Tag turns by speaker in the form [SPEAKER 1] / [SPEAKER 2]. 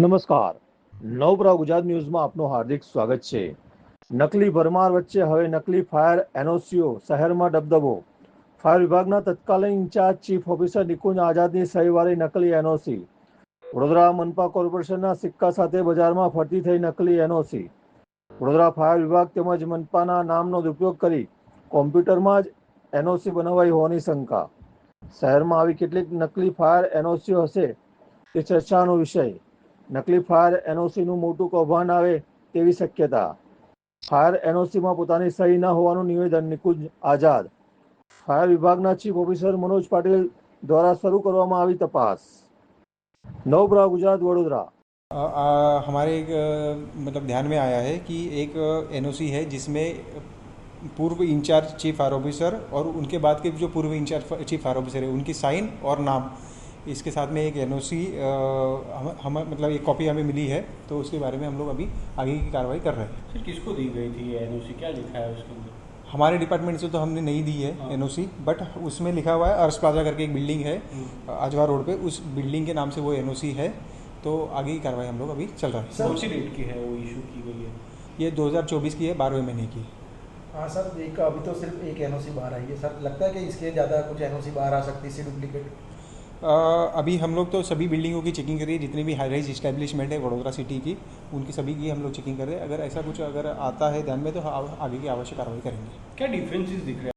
[SPEAKER 1] નમસ્કાર નવપ્રા ગુજરાત ન્યૂઝમાં આપનું હાર્દિક સ્વાગત છે નકલી ભરમાર વચ્ચે હવે નકલી ફાયર એનઓસીઓ શહેરમાં ડબદબો ફાયર વિભાગના તત્કાલીન ઇન્ચાર્જ ચીફ ઓફિસર નિકુંજ આઝાદની સહીવાળી નકલી એનઓસી વડોદરા મનપા કોર્પોરેશનના સિક્કા સાથે બજારમાં ફરતી થઈ નકલી એનઓસી વડોદરા ફાયર વિભાગ તેમજ મનપાના નામનો દુરુપયોગ કરી કોમ્પ્યુટરમાં જ એનઓસી બનાવાઈ હોવાની શંકા શહેરમાં આવી કેટલીક નકલી ફાયર એનઓસીઓ હશે તે ચર્ચાનો વિષય નકલી ફાર એનઓસી નું મોટું કોભાન આવે તેવી શક્યતા ફાર એનઓસી માં પોતાની સહી ન હોવાનો નિયોધન નિકુજ આજાદ ફાર વિભાગના ચીફ ઓફિસર મનોજ પટેલ દ્વારા શરૂ કરવામાં આવી તપાસ નોબરા ગુજરાત
[SPEAKER 2] વડુરા આ હમારે એક મતલબ ધ્યાન મે આયા હે કે એક એનઓસી હે જિસમે પૂર્વ ઇન્ચાર્જ ચીફ ઓફિસર ઓર ઉનકે બાદ કે જો પૂર્વ ઇન્ચાર્જ ચીફ ઓફિસર હે ઉનકી સાઈન ઓર નામ इसके साथ में एक एन ओ सी हम मतलब एक कॉपी हमें मिली है तो उसके बारे में हम लोग अभी आगे की कार्रवाई कर रहे हैं
[SPEAKER 3] सर किसको दी गई थी एन ओ सी क्या लिखा है उसके अंदर
[SPEAKER 2] हमारे डिपार्टमेंट से तो हमने नहीं दी है एन ओ सी बट उसमें लिखा हुआ है अर्स प्लाजा करके एक बिल्डिंग है हम्म। अजवा रोड पे उस बिल्डिंग के नाम से वो एन ओ सी है तो आगे की कार्रवाई हम लोग अभी चल रहा है
[SPEAKER 3] सर उसी डेट की है वो इशू की गई है
[SPEAKER 2] ये दो हजार चौबीस की है बारहवें महीने की
[SPEAKER 4] हाँ सर एक अभी तो सिर्फ एक एन ओ सी बाहर आई है सर लगता है कि इसके ज़्यादा कुछ एन ओ सी बाहर आ सकती है डुप्लीकेट
[SPEAKER 2] अभी हम लोग तो सभी बिल्डिंगों की चेकिंग करिए जितनी भी हाई राइज इस्टेब्लिशमेंट है वडोदरा सिटी की उनकी सभी की हम लोग चेकिंग कर रहे हैं अगर ऐसा कुछ अगर आता है ध्यान में तो आगे की आवश्यक कार्रवाई करेंगे
[SPEAKER 3] क्या डिफरेंसेस दिख रहे हैं